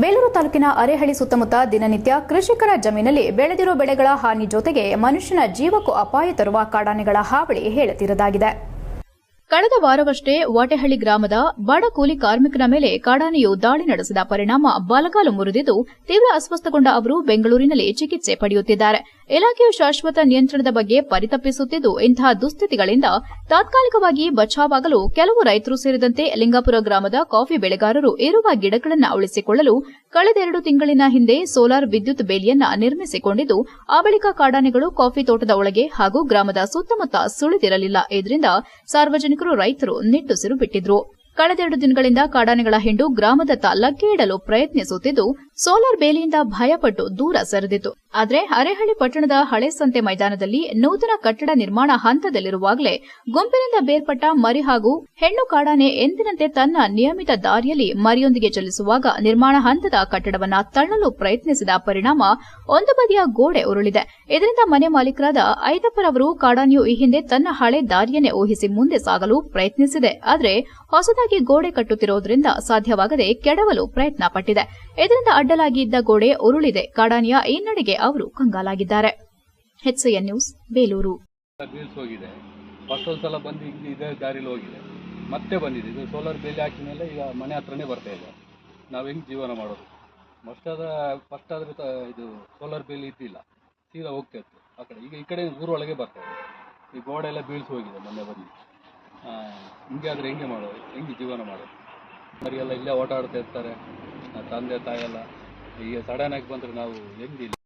ಬೇಲೂರು ತಾಲೂಕಿನ ಅರೆಹಳ್ಳಿ ಸುತ್ತಮುತ್ತ ದಿನನಿತ್ಯ ಕೃಷಿಕರ ಜಮೀನಲ್ಲಿ ಬೆಳೆದಿರುವ ಬೆಳೆಗಳ ಹಾನಿ ಜೊತೆಗೆ ಮನುಷ್ಯನ ಜೀವಕ್ಕೂ ಅಪಾಯ ತರುವ ಕಾಡಾನೆಗಳ ಹಾವಳಿ ಹೇಳುತ್ತಿರದಾಗಿದೆ ಕಳೆದ ವಾರವಷ್ಟೇ ವಾಟೆಹಳ್ಳಿ ಗ್ರಾಮದ ಬಡ ಕೂಲಿ ಕಾರ್ಮಿಕನ ಮೇಲೆ ಕಾಡಾನೆಯು ದಾಳಿ ನಡೆಸಿದ ಪರಿಣಾಮ ಬಲಗಾಲು ಮುರಿದಿದ್ದು ತೀವ್ರ ಅಸ್ವಸ್ಥಗೊಂಡ ಅವರು ಬೆಂಗಳೂರಿನಲ್ಲಿ ಚಿಕಿತ್ಸೆ ಪಡೆಯುತ್ತಿದ್ದಾರೆ. ಇಲಾಖೆಯು ಶಾಶ್ವತ ನಿಯಂತ್ರಣದ ಬಗ್ಗೆ ಪರಿತಪಿಸುತ್ತಿದ್ದು, ಇಂತಹ ದುಸ್ಥಿತಿಗಳಿಂದ ತಾತ್ಕಾಲಿಕವಾಗಿ ಬಚಾವಾಗಲು ಕೆಲವು ರೈತರು ಸೇರಿದಂತೆ ಲಿಂಗಾಪುರ ಗ್ರಾಮದ ಕಾಫಿ ಬೆಳೆಗಾರರು ಇರುವ ಗಿಡಗಳನ್ನು ಉಳಿಸಿಕೊಳ್ಳಲು ಕಳೆದೆರಡು ತಿಂಗಳಿನ ಹಿಂದೆ ಸೋಲಾರ್ ವಿದ್ಯುತ್ ಬೇಲಿಯನ್ನ ನಿರ್ಮಿಸಿಕೊಂಡಿದ್ದು, ಆ ಬಳಿಕ ಕಾಡಾನೆಗಳು ಕಾಫಿ ತೋಟದ ಒಳಗೆ ಹಾಗೂ ಗ್ರಾಮದ ಸುತ್ತಮುತ್ತ ಸುಳಿದಿರಲಿಲ್ಲ. ಇದರಿಂದ ಸಾರ್ವಜನಿಕರು ರೈತರು ನಿಟ್ಟುಸಿರು ಬಿಟ್ಟಿದ್ರು ಕಳೆದೆರಡು ದಿನಗಳಿಂದ ಕಾಡಾನೆಗಳ ಹಿಂಡು ಗ್ರಾಮದತ್ತ ಲಗ್ಗೆ ಇಡಲು ಪ್ರಯತ್ನಿಸುತ್ತಿದ್ದು, ಸೋಲಾರ್ ಬೇಲಿಯಿಂದ ಭಯಪಟ್ಟು ದೂರ ಸರಿದಿತ್ತು. ಆದರೆ ಅರೆಹಳ್ಳಿ ಪಟ್ಟಣದ ಹಳೆ ಸಂತೆ ಮೈದಾನದಲ್ಲಿ ನೂತನ ಕಟ್ಟಡ ನಿರ್ಮಾಣ ಹಂತದಲ್ಲಿರುವಾಗಲೇ ಗುಂಪಿನಿಂದ ಬೇರ್ಪಟ್ಟ ಮರಿ ಹಾಗೂ ಹೆಣ್ಣು ಕಾಡಾನೆ ಎಂದಿನಂತೆ ತನ್ನ ನಿಯಮಿತ ದಾರಿಯಲ್ಲಿ ಮರಿಯೊಂದಿಗೆ ಚಲಿಸುವಾಗ ನಿರ್ಮಾಣ ಹಂತದ ಕಟ್ಟಡವನ್ನ ತಳ್ಳಲು ಪ್ರಯತ್ನಿಸಿದ ಪರಿಣಾಮ ಒಂದು ಬದಿಯ ಗೋಡೆ ಉರುಳಿದೆ. ಇದರಿಂದ ಮನೆ ಮಾಲೀಕರಾದ ಐದಪ್ಪರವರು ಕಾಡಾನೆಯು ಈ ಹಿಂದೆ ತನ್ನ ಹಳೆ ದಾರಿಯನ್ನೇ ಊಹಿಸಿ ಮುಂದೆ ಸಾಗಲು ಪ್ರಯತ್ನಿಸಿದೆ. ಆದರೆ ಹೊಸದಾಗಿ ಗೋಡೆ ಕಟ್ಟುತ್ತಿರುವುದರಿಂದ ಸಾಧ್ಯವಾಗದೆ ಕೆಡವಲು ಪ್ರಯತ್ನ ಪಟ್ಟಿದೆ ಇದರಿಂದ ಅಡ್ಡಲಾಗಿ ಇದ್ದ ಗೋಡೆ ಉರುಳಿದೆ. ಕಾಡಾನೆಯ ಈ ನಡೆಗೆ ಅವರು ಕಂಗಾಲಾಗಿದ್ದಾರೆ. HCN News, Belur. ಹೋಗಿದೆ. ಫಸ್ಟ್ ಸಲ ಬಂದು ಇಲ್ಲಿ ಇದೇ, ದಾರಿಲಿ ಹೋಗಿದೆ. ಮತ್ತೆ ಬಂದಿದೆ. ಇದು ಸೋಲಾರ್ ಬೇಲಿ ಹಾಕಿದ ಮೇಲೆ ಈಗ ಮನೆ ಹತ್ರನೇ ಬರ್ತಾ ಇದೆ. ನಾವು ಹೆಂಗೆ ಜೀವನ ಮಾಡೋದು? ಫಸ್ಟ್ ಆದ ಫಸ್ಟ್ ಆದರೆ ಇದು ಸೋಲಾರ್ ಬೇಲಿ ಇದ್ದಿಲ್ಲ. ಸೀದಾ ಹೋಗ್ತಾ ಇತ್ತು ಆ ಕಡೆ. ಈಗ ಈ ಕಡೆ ಊರೊಳಗೆ ಬರ್ತಾ ಇದೆ. ಈ ಗೋಡೆ ಎಲ್ಲ ಬೀಳ್ಸಿ ಹೋಗಿದೆ ಮೊನ್ನೆ ಬಂದು. ಹಿಂಗೆ ಆದರೆ ಹೆಂಗೆ ಮಾಡೋದು? ಹೆಂಗೆ ಜೀವನ ಮಾಡೋದು? ಮರಿಯೆಲ್ಲ ಇಲ್ಲೇ ಓಡಾಡ್ತಾ ಇರ್ತಾರೆ. ತಂದೆ ತಾಯಿ ಎಲ್ಲ. ಈಗ ಸಡನ್ ಆಗಿ ಬಂದರೆ ನಾವು ಹೆಂಗೆ ಇಲ್ಲಿ